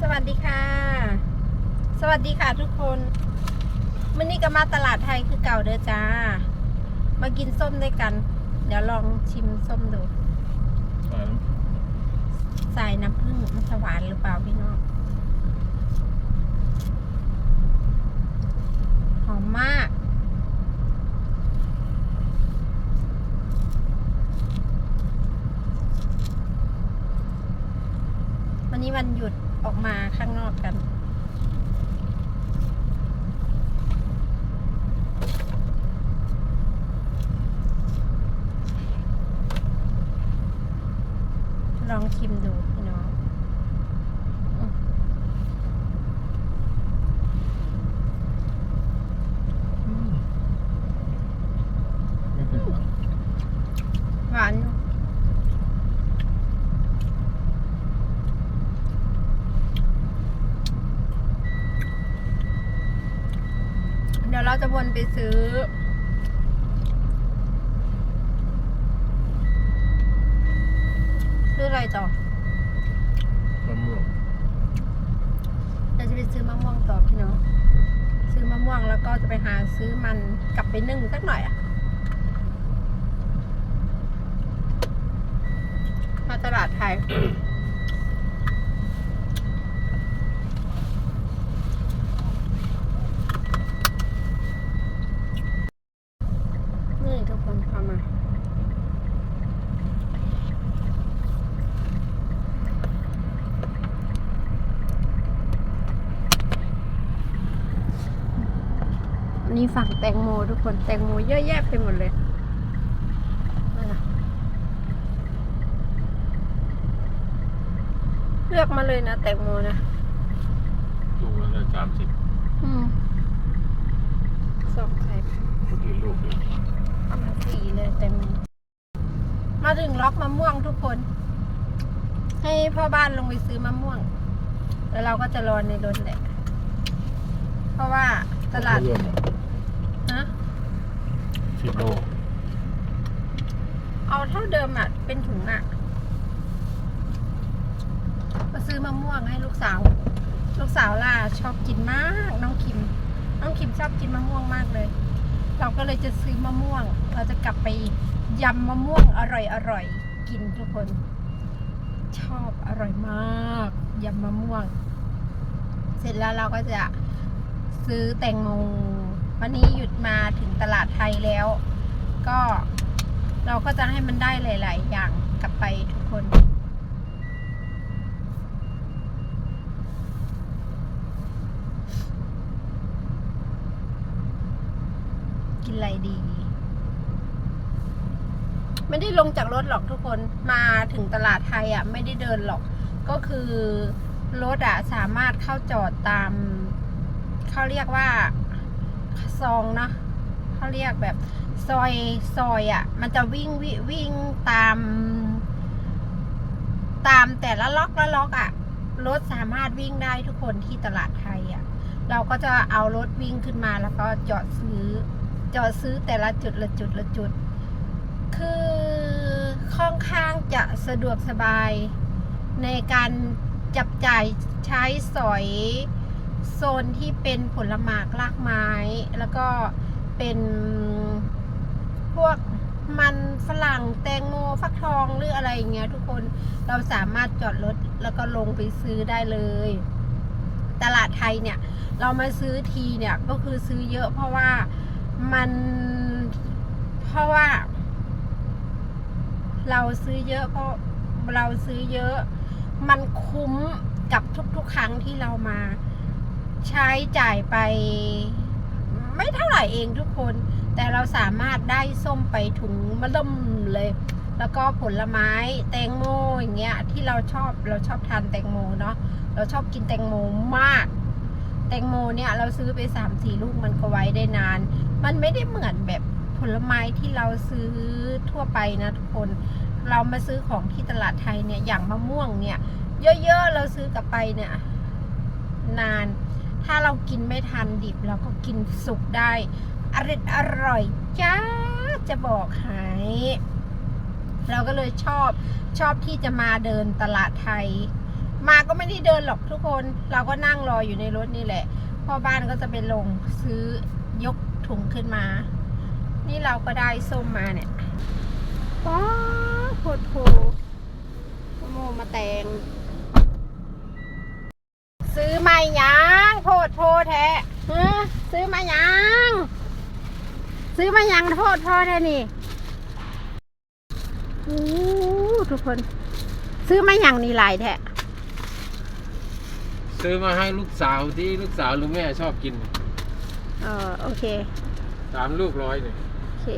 สวัสดีค่ะ สวัสดีค่ะทุกคนวันนี้ก็มาตลาดไทยคือเก่าเด้อจ้า มากินส้มด้วยกัน เดี๋ยวลองชิมส้มดูใส่น้ำผึ้งมันจะหวานหรือเปล่าพี่น้องหอมมากวันนี้วันหยุด ออกมาข้างนอกกัน ลองชิมดูพี่น้องอืมหวานอยู่ เดี๋ยวเราจะวนไปซื้อ ซื้ออะไรต่อมะม่วงเราจะไปซื้อมะม่วงต่อพี่น้อง ซื้อมะม่วงแล้วก็จะไปหาซื้อมันกลับไปนึ่งสักหน่อยอะมาตลาดไทย นี่ทุกคนเข้ามา อั นนี้ฝั่งแตงโมทุกคนแตงโมเยอะแยะไปหมดเลยนั่นน่ะเลือกมาเลยนะแตงโมนะลูกละสามสิบอืมสองไข่คนอื่นลูกเดียวประมาณสี่เลยแตงโมมาถึงล็อกมะม่วงทุกคน ให้พ่อบ้านลงไปซื้อมะม่วง แล้วเราก็จะรอในรถแหละ เพราะว่าตลาดเรื่องฮะ สิบโลเอาเท่าเดิมอะ เป็นถุงอะ มาซื้อมะม่วงให้ลูกสาว ลูกสาวล่ะชอบกินมาก น้องคิม น้องคิมชอบกินมะม่วงมากเลย เราก็เลยจะซื้อมะม่วง เราจะกลับไปยำมะม่วงอร่อยอร่อยๆกินทุกคน ชอบอร่อยมากยำมะม่วง เสร็จแล้วเราก็จะซื้อแตงโม วันนี้หยุดมาถึงตลาดไทยแล้ว ก็เราก็จะให้มันได้หลาย ๆ อย่างกลับไปทุกคนกินอะไรดี ไม่ได้ลงจากรถหรอกทุกคนมาถึงตลาดไทยอะ ไม่ได้เดินหรอก ก็คือรถอะสามารถเข้าจอดตาม เขาเรียกว่า ซองนะเขาเรียกแบบซอยซอยอะ มันจะวิ่งวิวิ่งตาม ตามแต่ละล็อกละล็อกอะรถสามารถวิ่งได้ทุกคนที่ตลาดไทยอะ เราก็จะเอารถวิ่งขึ้นมาแล้วก็จอดซื้อ จอดซื้อแต่ละจุดละจุดละจุด คือค่อนข้างจะสะดวกสบายในการจับจ่ายใช้สอย โซนที่เป็นผลหมากรากไม้ แล้วก็เป็นพวกมันฝรั่งแตงโมฟักทองหรืออะไรอย่างเงี้ยทุกคนเราสามารถจอดรถแล้วก็ลงไปซื้อได้เลย ตลาดไทยเนี่ย เรามาซื้อทีเนี่ยก็คือซื้อเยอะเพราะว่ามันเพราะว่า เราซื้อเยอะเพราะเราซื้อเยอะ มันคุ้มกับทุกๆครั้งที่เรามา ใช้จ่ายไป ไม่เท่าไหร่เองทุกคน แต่เราสามารถได้ส้มไปถุงมะล่มเลย แล้วก็ผลไม้แตงโมอย่างเงี้ยที่เราชอบเราชอบทานแตงโมเนาะเราชอบกินแตงโมมาก แตงโมเนี่ยเราซื้อไปสามสี่ลูกมันก็ไว้ได้นาน มันไม่ได้เหมือนแบบผลไม้ที่เราซื้อทั่วไปนะทุกคน เรามาซื้อของที่ตลาดไทยเนี่ยอย่างมะม่วงเนี่ย เยอะๆเราซื้อกลับไปเนี่ย นาน ถ้าเรากินไม่ทันดิบเราก็กินสุกได้อร่อยอร่อยจ้าจะบอกใหายเราก็เลยชอบชอบที่จะมาเดินตลาดไทย มาก็ไม่ได้เดินหรอกทุกคน เราก็นั่งรออยู่ในรถนี่แหละพ่อบ้านก็จะไปลงซื้อยกถุงขึ้นมา นี่เราก็ได้ส้มมาเนี่ยป้าโคตรโผมะโมมาแตงซื้อมาหยังโพดโพแท้ฮะซื้อมาหยัง ซื้อมาหยังโพดโพแท้นี่โอ้ทุกคน ซื้อมาหยังนี่หลายแท้ซื้อมาให้ลูกสาวที่ลูกสาวหรือแม่ชอบกิน เออโอเค สามลูกร้อยเนี่ยโอเค